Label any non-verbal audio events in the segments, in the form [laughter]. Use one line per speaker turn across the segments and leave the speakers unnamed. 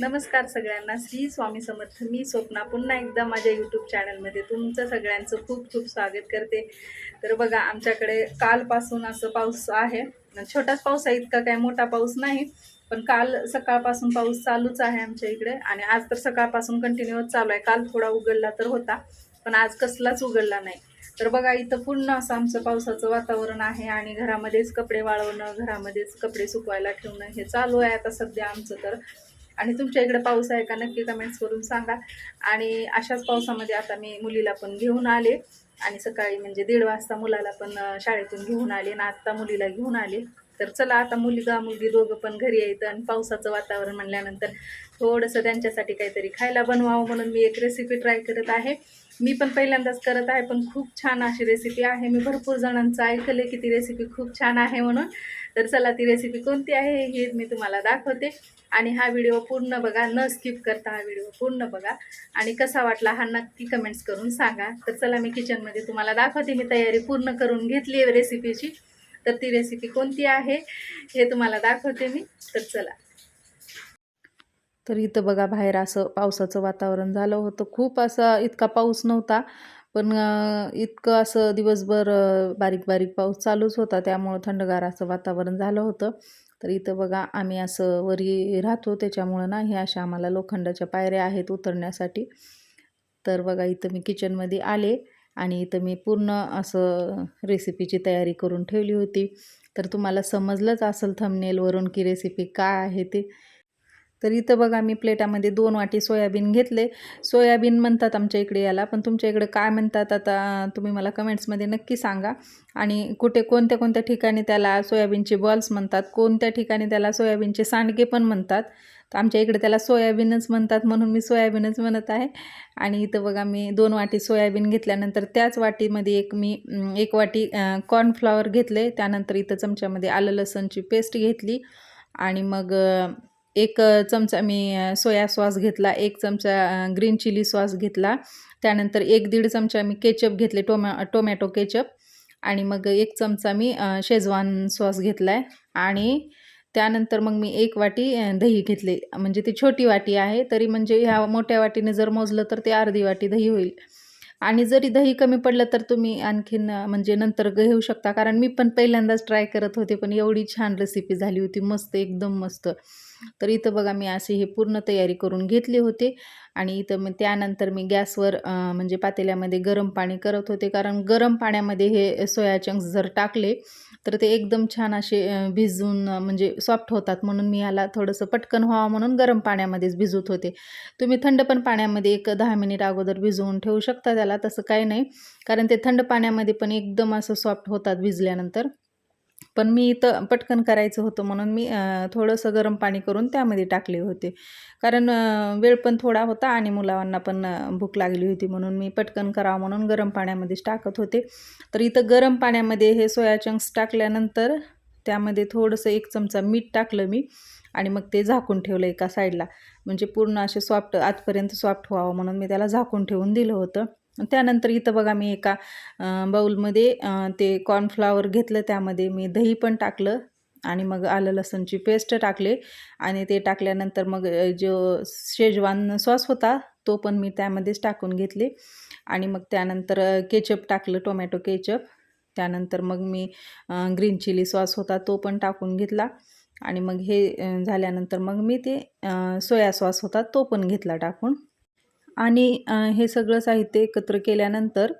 नमस्कार सगळ्यांना. श्री स्वामी समर्थ. मी स्वप्ना. पुन्हा एकदा माझ्या यूट्यूब चॅनलमध्ये तुमचं सगळ्यांचं खूप खूप स्वागत करते. तर बघा आमच्याकडे कालपासून असं पाऊस आहे. छोटाच पाऊस आहे इतका काय मोठा पाऊस नाही. पण काल सकाळपासून पाऊस चालूच आहे आमच्या इकडे. आणि आज तर सकाळपासून कंटिन्युअस चालू आहे. काल थोडा उघडला तर होता पण आज कसलाच उघडला नाही. तर बघा इथं पूर्ण असं आमचं पावसाचं वातावरण आहे आणि घरामध्येच कपडे वाळवणं घरामध्येच कपडे सुकवायला ठेवणं हे चालू आहे आता सध्या आमचं तर. आणि तुमच्या इकडे पाऊस आहे का नक्की कमेंट्स करून सांगा. आणि अशाच पावसामध्ये आता मी मुलीला पण घेऊन आले. आणि सकाळी म्हणजे दीड वाजता मुलाला पण शाळेतून घेऊन आले आणि आत्ता मुलीला घेऊन आले. तर चला आता मुलगा मुलगी दोघं पण घरी यायचं आणि पावसाचं वातावरण म्हणल्यानंतर थोडंसं त्यांच्यासाठी काहीतरी खायला बनवावं म्हणून मी एक रेसिपी ट्राय करत आहे. मी पण पहिल्यांदाच करत आहे पण खूप छान अशी रेसिपी आहे. मी भरपूर जणांचं ऐकलं की ती रेसिपी खूप छान आहे म्हणून. तर चला ती रेसिपी कोणती आहे हे मी तुम्हाला दाखवते. आणि हा व्हिडिओ पूर्ण बघा. न स्किप करता हा व्हिडिओ पूर्ण बघा. आणि कसा वाटला हा नक्की कमेंट्स करून सांगा. तर चला मी किचनमध्ये तुम्हाला दाखवते. मी तयारी पूर्ण करून घेतली आहे रेसिपीची तर ती रेसिपी कोणती आहे हे तुम्हाला दाखवते मी. तर चला. तर इथं बघा बाहेर असं पावसाचं वातावरण झालं होतं. खूप असा इतका पाऊस नव्हता. पण इतकं असं दिवसभर बारीक बारीक पाऊस चालूच होता. त्यामुळं थंडगार असं वातावरण झालं होतं. तर इथं बघा आम्ही असं वरी राहतो. त्याच्यामुळं ना हे अशा आम्हाला लोखंडाच्या पायऱ्या आहेत उतरण्यासाठी. तर बघा इथं मी किचनमध्ये आले आणि इथं मी पूर्ण असं रेसिपीची तयारी करून ठेवली होती. तर तुम्हाला समजलंच असेल थंबनेलवरून की रेसिपी काय आहे ते. तर इथं बघा मी प्लेटामध्ये दोन वाटी सोयाबीन घेतले. सोयाबीन म्हणतात आमच्या इकडे याला पण तुमच्या इकडे काय म्हणतात आता तुम्ही मला कमेंट्समध्ये नक्की सांगा. आणि कुठे कोणत्या कोणत्या ठिकाणी त्याला सोयाबीनचे बॉल्स म्हणतात कोणत्या ठिकाणी त्याला सोयाबीनचे सांडगे पण म्हणतात. तर आमच्या इकडे त्याला सोयाबीनच म्हणतात म्हणून मी सोयाबीनच म्हणत आहे. आणि इथं बघा मी दोन वाटी सोयाबीन घेतल्यानंतर त्याच वाटीमध्ये एक मी एक वाटी कॉर्नफ्लॉवर घेतले. त्यानंतर इथं चमच्यामध्ये आलं लसणची पेस्ट घेतली. आणि मग एक चमचा मी सोया सॉस घेतला एक चमचा ग्रीन चिली सॉस घेतला. त्यानंतर एक दीड चमचा मी केचप घेतले टोमॅ टोमॅटो केचप. आणि मग एक चमचा मी शेजवान सॉस घेतला आहे आणि त्यानंतर मग मी एक वाटी दही घेतले. म्हणजे ती छोटी वाटी आहे तरी म्हणजे ह्या मोठ्या वाटीने जर मोजलं तर ते अर्धी वाटी दही होईल. आणि जरी दही कमी पडलं तर तुम्ही आणखीन म्हणजे नंतर घेऊ शकता. कारण मी पण पहिल्यांदाच ट्राय करत होते पण एवढी छान रेसिपी झाली होती मस्त एकदम मस्त. तर इथं बघा मी असे हे पूर्ण तयारी करून घेतली होती. आणि इथं मग त्यानंतर मी गॅसवर म्हणजे पातेल्यामध्ये गरम पाणी करत होते. कारण गरम पाण्यामध्ये हे सोया चंक्स जर टाकले तर ते एकदम छान असे भिजून म्हणजे सॉफ्ट होतात म्हणून मी याला थोडंसं पटकन व्हावं म्हणून गरम पाण्यामध्येच भिजवत होते. तुम्ही थंड पण पाण्यामध्ये एक दहा मिनिट अगोदर भिजवून ठेवू शकता त्याला तसं काही नाही. कारण ते थंड पाण्यामध्ये पण एकदम असं सॉफ्ट होतात भिजल्यानंतर. पण मी इथं पटकन करायचं होतं म्हणून मी थोडंसं गरम पाणी करून त्यामध्ये टाकले होते. कारण वेळ पण थोडा होता आणि मुलांना पण भूक लागली होती म्हणून मी पटकन करावं म्हणून गरम पाण्यामध्येच टाकत होते. तर इथं गरम पाण्यामध्ये हे सोया चंक्स टाकल्यानंतर त्यामध्ये थोडंसं एक चमचा मीठ टाकलं मी आणि मग ते झाकून ठेवलं एका साईडला. म्हणजे पूर्ण असे सॉफ्ट आजपर्यंत सॉफ्ट व्हावं म्हणून मी त्याला झाकून ठेवून दिलं होतं. त्यानंतर इथं बघा मी एका बाऊलमध्ये ते कॉर्नफ्लावर घेतलं त्यामध्ये मी दही पण टाकलं आणि मग आलं लसणची पेस्ट टाकले आणि ते टाकल्यानंतर मग जो शेजवान सॉस होता तो पण मी त्यामध्येच टाकून घेतले आणि मग त्यानंतर केचप टाकलं टोमॅटो केचप त्यानंतर मग मी ग्रीन चिली सॉस होता तो पण टाकून घेतला आणि मग हे झाल्यानंतर मग मी ते सोया सॉस होता तो पण घेतला टाकून. आणि हे सगळं साहित्य एकत्र केल्यानंतर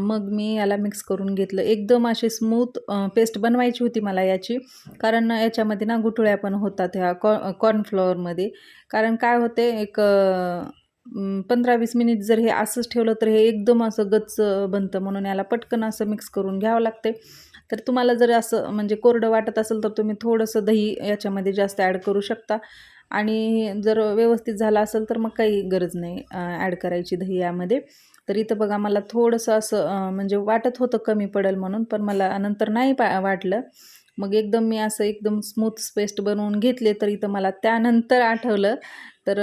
मग मी याला मिक्स करून घेतलं. एकदम अशी स्मूथ पेस्ट बनवायची होती मला याची. कारण याच्यामध्ये ना गुठळ्या पण होतात ह्या कॉ कॉर्नफ्लॉवरमध्ये कारण काय होते एक पंधरा वीस मिनिट जर हे असंच ठेवलं तर हे एकदम असं गच्च बनतं. म्हणून याला पटकन असं मिक्स करून घ्यावं लागते. तर तुम्हाला जर असं म्हणजे कोरडं वाटत असेल तर तुम्ही थोडंसं दही याच्यामध्ये जास्त ॲड करू शकता. आणि जर व्यवस्थित झालं असेल तर मग काही गरज नाही ॲड करायची दही यामध्ये. तर इथं बघा मला थोडंसं असं म्हणजे वाटत होतं कमी पडेल म्हणून पण मला नंतर नाही पा वाटलं. मग एकदम मी असं एकदम स्मूथ पेस्ट बनवून घेतले तर इथं मला त्यानंतर आठवलं. तर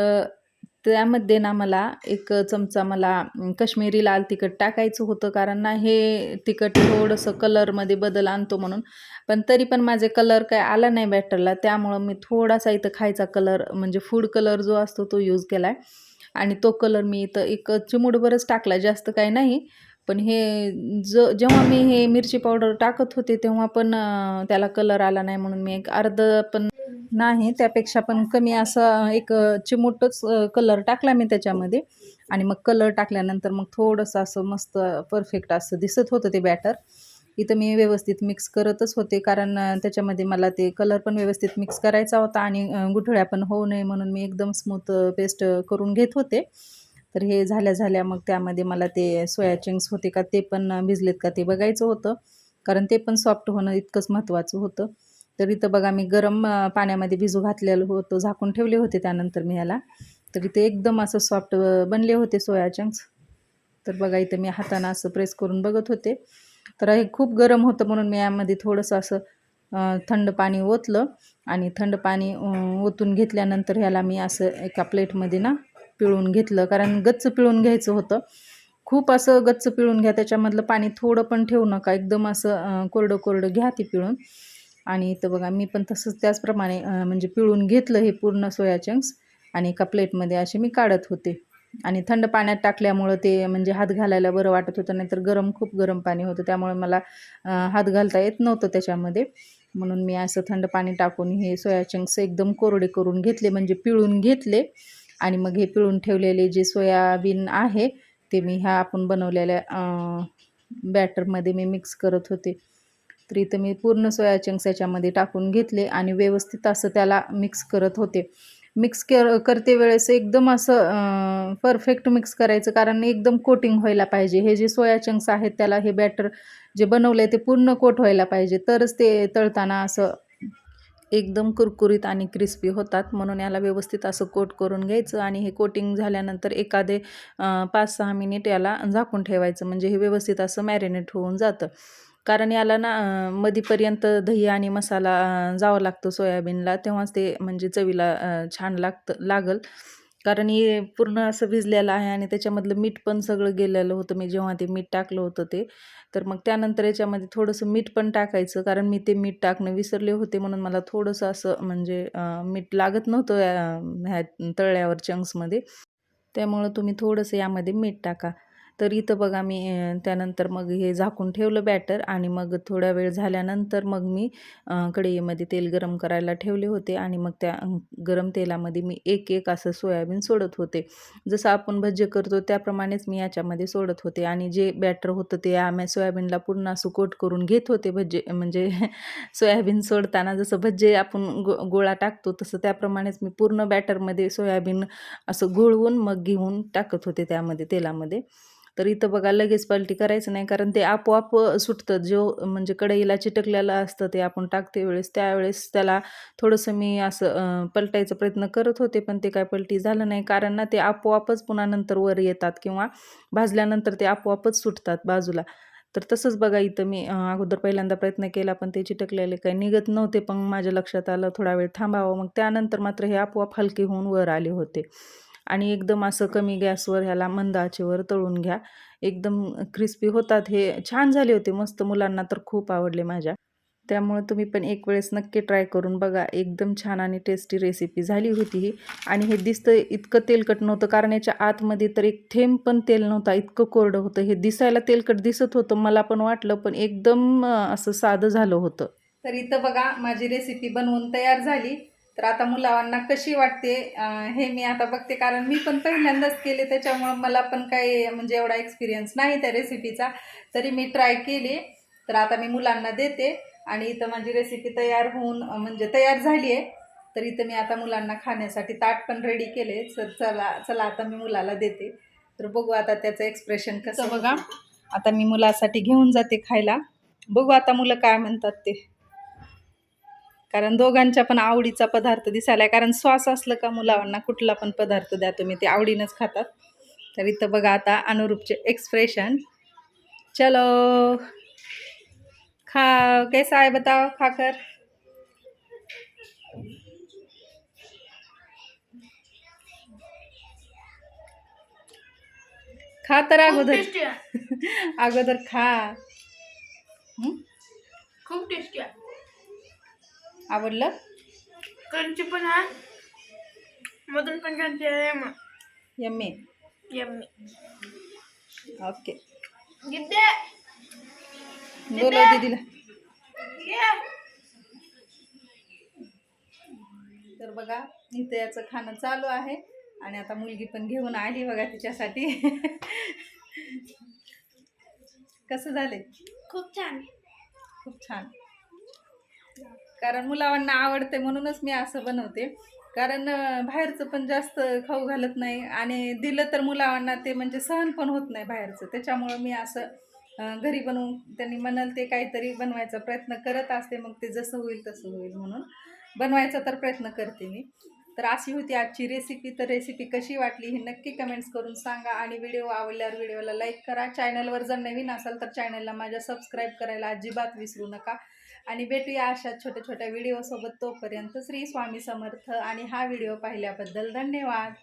त्यामध्ये ना मला एक चमचा मला कश्मीरी लाल तिखट टाकायचं होतं. कारण ना हे तिखट थोडंसं कलरमध्ये बदल आणतो म्हणून. पण तरी पण माझे कलर काय आला नाही बॅटरला. त्यामुळं मी थोडासा इथं खायचा कलर म्हणजे फूड कलर जो असतो तो यूज केला आहे आणि तो कलर मी इथं एक चिमुडभरच टाकला. जास्त काही नाही. पण हे ज जेव्हा मी हे मिरची पावडर टाकत होते तेव्हा पण त्याला कलर आला नाही म्हणून मी एक अर्ध पण नाही त्यापेक्षा पण कमी असं एक चिमूटच कलर टाकला मी त्याच्यामध्ये. आणि मग कलर टाकल्यानंतर मग थोडंसं असं मस्त परफेक्ट असं दिसत होतं ते बॅटर इथं मी व्यवस्थित मिक्स करतच होते कारण त्याच्यामध्ये मला ते कलर पण व्यवस्थित मिक्स करायचा होता आणि गुठळ्या पण होऊ नये म्हणून मी एकदम स्मूथ पेस्ट करून घेत होते. तर हे झाल्या झाल्या मग त्यामध्ये मला ते सोया चिंग्स होते का ते पण भिजलेत का ते बघायचं होतं. कारण ते पण सॉफ्ट होणं इतकंच महत्त्वाचं होतं. तर इथं बघा मी गरम पाण्यामध्ये भिजू घातलेलं होतं झाकून ठेवले होते त्यानंतर मी ह्याला तर इथे एकदम असं सॉफ्ट बनले होते सोया चंक्स तर बघा इथं मी हातानं असं प्रेस करून बघत होते. तर हे खूप गरम होतं म्हणून मी यामध्ये थोडंसं असं थंड पाणी ओतलं आणि थंड पाणी ओतून घेतल्यानंतर ह्याला मी असं एका प्लेटमध्ये ना पिळून घेतलं. कारण गच्च पिळून घ्यायचं होतं. खूप असं गच्च पिळून घ्या त्याच्यामधलं पाणी थोडं पण ठेवू नका. एकदम असं कोरडं कोरडं घ्या ती पिळून. आणि इथं बघा मी पण तसंच त्याचप्रमाणे म्हणजे पिळून घेतलं हे पूर्ण सोया चंक्स आणि एका प्लेटमध्ये असे मी काढत होते. आणि थंड पाण्यात टाकल्यामुळं ते म्हणजे हात घालायला बरं वाटत होतं नाहीतर गरम खूप गरम पाणी होतं. त्यामुळे मला हात घालता येत नव्हतं त्याच्यामध्ये. म्हणून मी असं थंड पाणी टाकून हे सोया चंक्स एकदम कोरडे करून घेतले म्हणजे पिळून घेतले. आणि मग हे पिळून ठेवलेले जे सोयाबीन आहे ते मी ह्या आपण बनवलेल्या बॅटरमध्ये मी मिक्स करत होते. तर इथं मी पूर्ण सोया चंक्स याच्यामध्ये टाकून घेतले आणि व्यवस्थित असं त्याला मिक्स करत होते. मिक्स कर करते वेळेस एकदम असं परफेक्ट मिक्स करायचं कारण एकदम कोटिंग व्हायला पाहिजे. हे जे सोया चंक्स आहेत त्याला हे बॅटर जे बनवलं आहे ते पूर्ण कोट व्हायला पाहिजे. तरच ते तळताना असं एकदम कुरकुरीत आणि क्रिस्पी होतात. म्हणून याला व्यवस्थित असं कोट करून घ्यायचं आणि हे कोटिंग झाल्यानंतर एखादे पाच सहा मिनिट याला झाकून ठेवायचं. म्हणजे हे व्यवस्थित असं मॅरिनेट होऊन जातं. कारण याला ना मधीपर्यंत दही आणि मसाला जावा लागतो लागतं सोयाबीनला तेव्हाच ते म्हणजे चवीला छान लागतं लागल. कारण हे पूर्ण असं भिजलेलं आहे आणि त्याच्यामधलं मीठ पण सगळं गेलेलं होतं. मी जेव्हा ते मीठ टाकलं होतं ते तर मग त्यानंतर याच्यामध्ये थोडंसं मीठ पण टाकायचं. कारण मी ते मीठ टाकणं विसरले होते म्हणून मला थोडंसं असं म्हणजे मीठ लागत नव्हतं ह्या तळल्यावर चंक्समध्ये त्यामुळं तुम्ही थोडंसं यामध्ये मीठ टाका. तर इथं बघा मी त्यानंतर मग हे झाकून ठेवलं बॅटर आणि मग थोडा वेळ झाल्यानंतर मग मी कढईमध्ये तेल गरम करायला ठेवले होते आणि मग त्या गरम तेलामध्ये मी एक एक असं सोयाबीन सोडत होते. जसं आपण भज्जे करतो त्याप्रमाणेच मी याच्यामध्ये सोडत होते आणि जे बॅटर होतं ते आम्ही सोयाबीनला पूर्ण असं कोट करून घेत होते भज्जे म्हणजे [laughs] सोयाबीन सोडताना जसं भज्जे आपण गो गोळा टाकतो तसं त्याप्रमाणेच मी पूर्ण बॅटरमध्ये सोयाबीन असं घोळवून मग घेऊन टाकत होते त्यामध्ये तेलामध्ये. तर इथं बघा लगेच पलटी करायचं नाही कारण ते आपोआप सुटतं जो म्हणजे कढईला चिटकलेलं असतं ते आपण टाकते वेळेस. त्यावेळेस त्याला थोडंसं मी असं पलटायचा प्रयत्न करत होते पण ते काय पलटी झालं नाही. कारण ना ते आपोआपच पुन्हा नंतर वर येतात किंवा भाजल्यानंतर ते आपोआपच सुटतात बाजूला. तर तसंच बघा इथं मी अगोदर पहिल्यांदा प्रयत्न केला पण ते चिटकलेले काही निघत नव्हते. पण माझ्या लक्षात आलं थोडा वेळ थांबावं. मग त्यानंतर मात्र हे आपोआप हलके होऊन वर आले होते. आणि एकदम असं कमी गॅसवर ह्याला मंद आचेवर तळून घ्या. एकदम क्रिस्पी होतात हे. छान झाले होते. मस्त मुलांना तर खूप आवडले माझ्या. त्यामुळे तुम्ही पण एक वेळेस नक्की ट्राय करून बघा. एकदम छान आणि टेस्टी रेसिपी झाली होती ही. आणि हे दिसतं इतकं तेलकट नव्हतं. कारण याच्या आतमध्ये तर एक थेंब पण तेल नव्हता. इतकं कोरडं होतं. हे दिसायला तेलकट दिसत होतं. मला पण वाटलं पण एकदम असं साधं झालं होतं. तर इथं बघा माझी रेसिपी बनवून तयार झाली. तर आता मुलांना कशी वाटते हे मी आता बघते. कारण मी पण पहिल्यांदाच केले त्याच्यामुळं मला पण काही म्हणजे एवढा एक्सपिरियन्स नाही त्या रेसिपीचा तरी मी ट्राय केली. तर आता मी मुलांना देते. आणि इथं माझी रेसिपी तयार होऊन म्हणजे तयार झाली आहे. तर इथं मी आता मुलांना खाण्यासाठी ताट पण रेडी केले तर चला चला आता मी मुलाला देते. तर बघू आता त्याचं एक्सप्रेशन कसं बघा आता मी मुलासाठी घेऊन जाते खायला. बघू आता मुलं काय म्हणतात ते. कारण दोघांच्या पण आवडीचा पदार्थ दिसायला कारण श्वास असलं का मुलांना कुठला पण पदार्थ द्या तुम्ही ते आवडीनंच खातात. तर इथं बघा आता अनुरूपचे एक्सप्रेशन चलो. खा कैसा आहे बताओ खाकर? खा तर अगोदर. [laughs] अगोदर खा?
खूप टेस्टी आहे.
आवडलं?
क्रंची पण आहे. मधून पण क्रंची आहे
यम्मी.
यम्मी.
ओके. बोलव दीदीला.
ये.
तर बघा इथे याचं खाणं चालू आहे. आणि आता मुलगी पण घेऊन आली बघा तिच्यासाठी. कसं झाले
खूप छान.
खूप छान. कारण मुलांना आवडते म्हणूनच मी असं बनवते. कारण बाहेरचं पण जास्त खाऊ घालत नाही आणि दिलं तर मुलांना ते म्हणजे सहन पण होत नाही बाहेरचं. त्याच्यामुळं मी असं घरी बनवून त्यांनी म्हणाल ते काहीतरी बनवायचा प्रयत्न करत असते मग ते जसं होईल तसं होईल म्हणून बनवायचा तर प्रयत्न करते मी. तर अशी होती आजची रेसिपी तर रेसिपी कशी वाटली हे नक्की कमेंट्स करून सांगा आणि व्हिडिओ आवडल्यावर व्हिडिओला लाईक करा. चॅनलवर जर नवीन असाल तर चॅनलला माझ्या सबस्क्राईब करायला अजिबात विसरू नका. आणि भेटूया अशा छोट्या छोट्या व्हिडिओसोबत तोपर्यंत श्री स्वामी समर्थ आणि हा व्हिडिओ पाहिल्याबद्दल धन्यवाद.